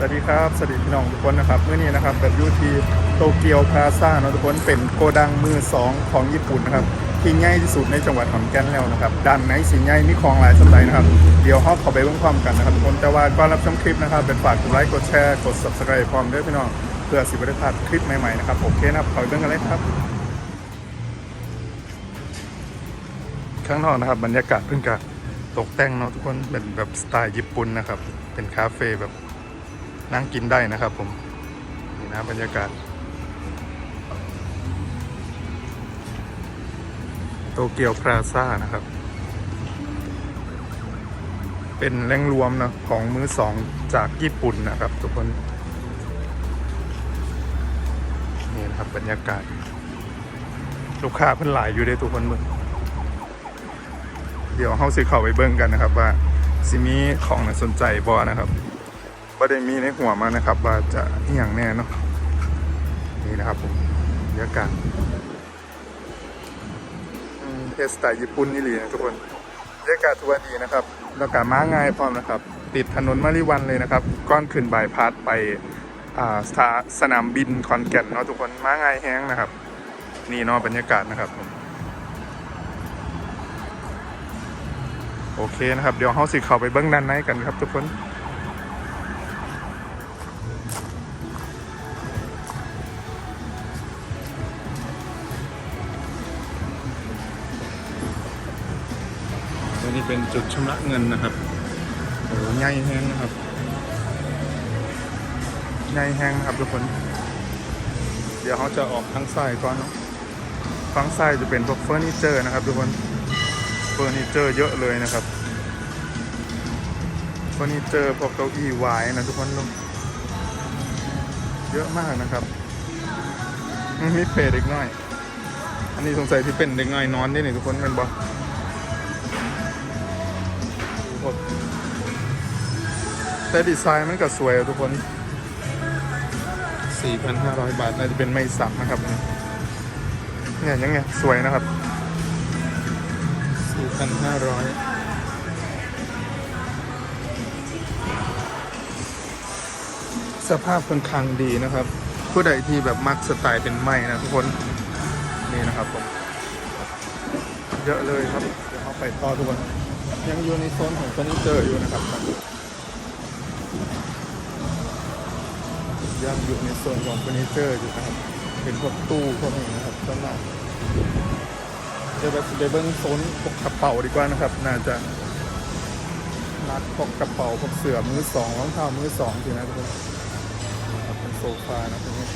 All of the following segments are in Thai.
สวัสดีครับสวัสดีพี่น้องทุกคนนะครับเมื่อนี้นะครับแบบยูทีโตเกียวพลาซ่าเนาะทุกคนเป็นโกดังมือสองของญี่ปุ่นนะครับที่ใหญ่ที่สุดในจังหวัดขอนแก่นแล้วนะครับด้านในสีใหญ่มีของหลายสำหรันะครับเดี๋ยวฮอปเข้าไปเบิ่งพร้อมกันนะครับทุกคนแต่ว่าก่อนรับชมคลิปนะครับเป็นฝากกดไลค์กดแชร์กด subscribe พร้อมด้วยพี่น้องเพื่อสิบได้พลาดคลิปใหม่ๆนะครับโอเคนะครับข้าไปเบิ่งกันเลยครับข้างนอกนะครับบรรยากาศเพิ่งกะตกแต่งเนาะทุกคนเป็นแบบสไตล์ญี่ปุ่นนะครับเป็นคาเฟ่แบบ นั่งกินได้นะครับผม นี่นะบรรยากาศ โตเกียวพลาซ่านะครับ เป็นแหล่งรวมนะของมือสองจากญี่ปุ่นนะครับ ทุกคน นี่นะครับบรรยากาศ ลูกค้าเพิ่นหลายอยู่ได้ทุกคนมึงเดี๋ยวเฮาสิเข้าไปเบิ่งกันนะครับว่าสิมีของน่าสนใจบ่นะครับ บ่ได้มีในหัวมานะครับ ว่าจะอหย่างแน่เนาะนี่นะครับผมบรรยากาศอืมเทสไตล์ญี่ปุ่นนี่เลยนะทุกคนบรรยากาศทัวดีนะครับ แล้วก็มาง่ายพร้อมนะครับ ติดถนนมาริวันเลยนะครับ ก้อนขึ้นบายพาสไปอ่าสถาสนามบินขอนแก่นเนาะทุกคนม้าง่ายแห้งนะครับ นี่เนาะบรรยากาศนะครับผมโอเคนะครับ เดี๋ยวเฮาสิเข้าไปเบิ้องด้านในกันครับทุกคน จุดชำระเงินนะครับโอ้โหใหญ่แห้งนะครับใหญ่แห้งครับทุกคน เดี๋ยวเขาจะออกทางซ้ายก่อนเนาะฝั่งซ้ายจะเป็นพวกเฟอร์นิเจอร์นะครับทุกคนเฟอร์นิเจอร์เยอะเลยนะครับเฟอร์นิเจอร์พวกเก้าอี้ไว้นะทุกคนลงเยอะมากนะครับมีเพจเด็กน้อย อันนี้สงสัยที่เป็นเด็กน้อยนอนนี่นี่ทุกคนเป็นบอ แต่ดีไซน์มันก็สวยทุกคน 4,500 บาท น่าจะเป็นไม้สักนะครับ เนี่ยยังไงสวยนะครับ 4,500สภาพค่อนข้างดีนะครับ ผู้ใดที่แบบมักสไตล์เป็นไม้นะทุกคน นี่นะครับผม เยอะเลยครับ เดี๋ยวเขาไปต่อทุกคน ยังอยู่ในโซนของเฟอร์นิเจอร์อยู่นะครับ ยังอยู่ในโซนของเฟอร์นิเจอร์อยู่นะครับ เป็นพวกตู้พวกนี้นะครับส่วนมากเดี๋ยวแบบเดี๋ยวเบิ้งโซนพวกกระเป๋าดีกว่านะครับ น่าจะนัดพวกกระเป๋าพวกเสื่อมือสองรองเท้ามือสองสินะทุกคนนะครับเป็นโซฟานะตรงนี้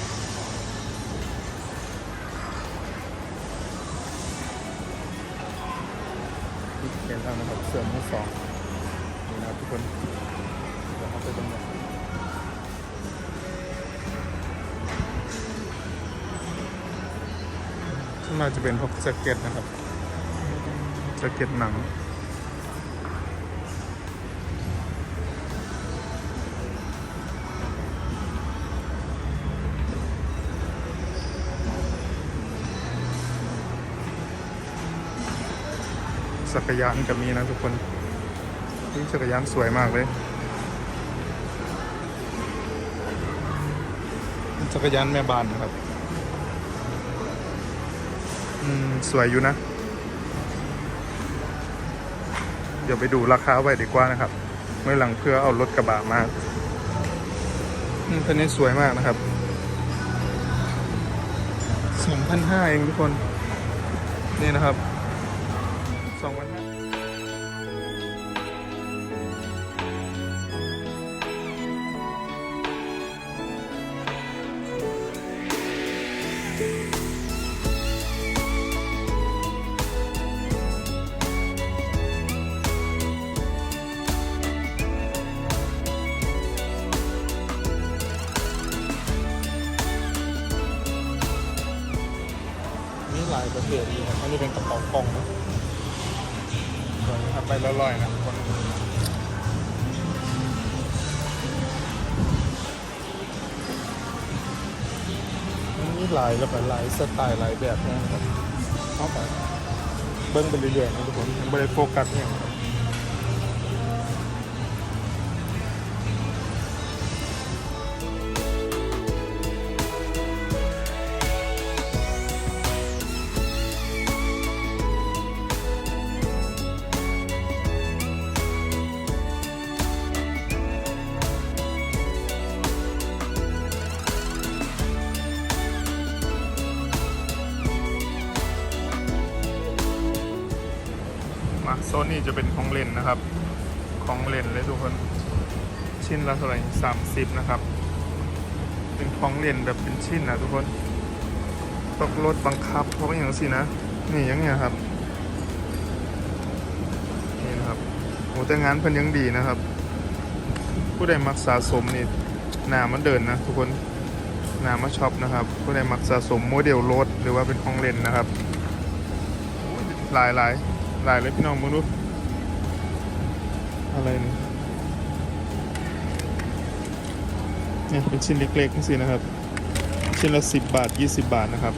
ที่เขียนเอานะครับเสื่อมือสองนี่นะครับทุกคนเดี๋ยวเขาไปตรงนี้ส่วนมาจะเป็นพวกแจ็คเก็ตนะครับแจ็คเก็ตหนัง จักรยานก็มีนะทุกคนนี่จักรยานสวยมากเลย จักรยานแม่บ้านนะครับ อืม สวยอยู่นะ เดี๋ยวไปดูราคาไว้ดีกว่านะครับ เมื่อหลังเพื่อเอารถกระบะมาอืมคันนี้สวยมากนะครับสองพันห้าเองทุกคน นี่นะครับ สองพันห้าหลายประเภทดีครับอันนี้เป็นกระเป๋ากล่องนะ ไปลอยๆนะคนมันมีหลายแล้วก็หลายสไตล์หลายแบบนะครับเข้าไปเบิ้งไปเรื่อยๆนะทุกคนยังไม่ได้โฟกัสเนี่ย นนี้จะเป็นของเล่นนะครับ ของเล่นเลยทุกคน ชิ้นละเท่าไหร่สามสิบนะครับ เป็นของเล่นแบบเป็นชิ้นนะทุกคนตกรถบังคับเพราะอย่างสินะ นี่ยังเงี้ยครับนี่นะครับโอ้แต่งานเพิ่นยังดีนะครับ ผู้ใดมักสะสมนี่หนามันเดินนะทุกคนหนามาช็อปนะครับ ผู้ใดมักสะสมโมเดลรถหรือว่าเป็นของเล่นนะครับหลายหลาย หลายเลยพี่น้องมนุษย์อะไรนี่เนี่ยเป็นชิ้นเล็กๆนี่สินะครับ ชิ้นละสิบบาทยี่สิบบาทนะครับ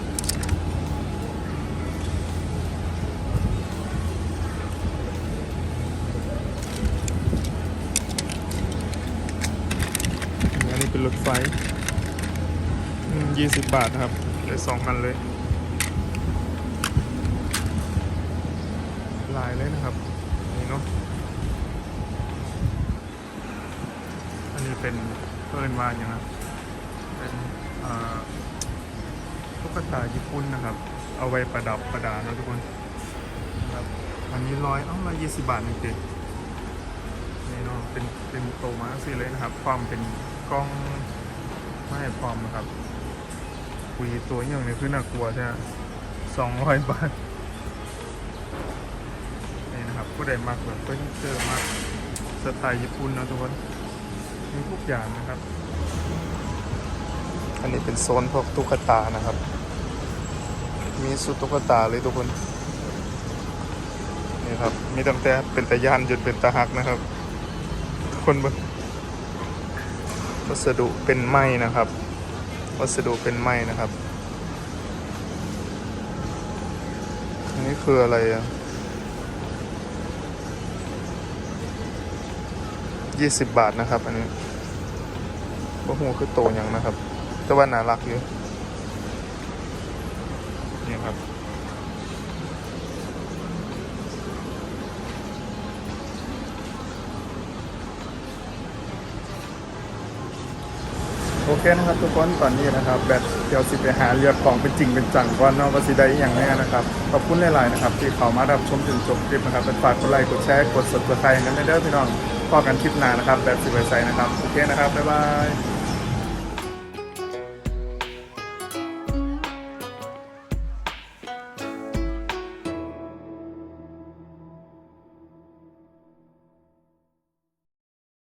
อันนี้เป็นรถไฟยี่สิบบาทนะครับได้สองคันเลย ลายเลย นะครับนี่เนาะอันนี้เป็นเพิ่นว่าอย่างนะเป็นตุ๊กตาญี่ปุ่นนะครับ เอาไว้ประดับประดานะทุกคนครับอันนี้ร้อยเอ้าร้อยยี่สิบบาทนี่เด็นี่เนาะเป็นเป็นโตมาสิเลยนะครับ ความเป็นกล้องไม่ให้พร้อมนะครับคุยตัวอย่างนี้คือน่ากลัวใช่ไหมสองร้อยบาท ผู้ใดมักแบบเฟอร์นิเจอร์มักสไตล์ญี่ปุ่นนะทุกคนมีทุกอย่างนะครับ อันนี้เป็นโซนพวกตุ๊กตานะครับ มีสุดตุ๊กตาเลยทุกคน นี่ครับ มีตั้งแต่เป็นตะยานจนเป็นตะหักนะครับ ทุกคนบนวัสดุเป็นไม้นะครับ วัสดุเป็นไม้นะครับ อันนี้คืออะไรอะ ยี่สิบบาทนะครับ อันนี้บ่หูคือโตอย่างนะครับ แต่ว่าน่ารักอยู่นี่ครับโอเคนะครับทุกคนตอนนี้นะครับแบตเดี๋ยวสิไปหาเลือของเป็นจริงเป็นจังก่อนเนาะว่าสิได้อย่างแน่นะครับขอบคุณหลายๆนะครับที่เข้ามารับชมจนจบคลิปนะครับเป็นฝากกดไลค์กดแชร์กด subscribe กันเด้อพี่น้อง พอกันคลิปหน้านะครับแบบสิบไวไซนะครับ โอเคนะครับ บ๊ายบาย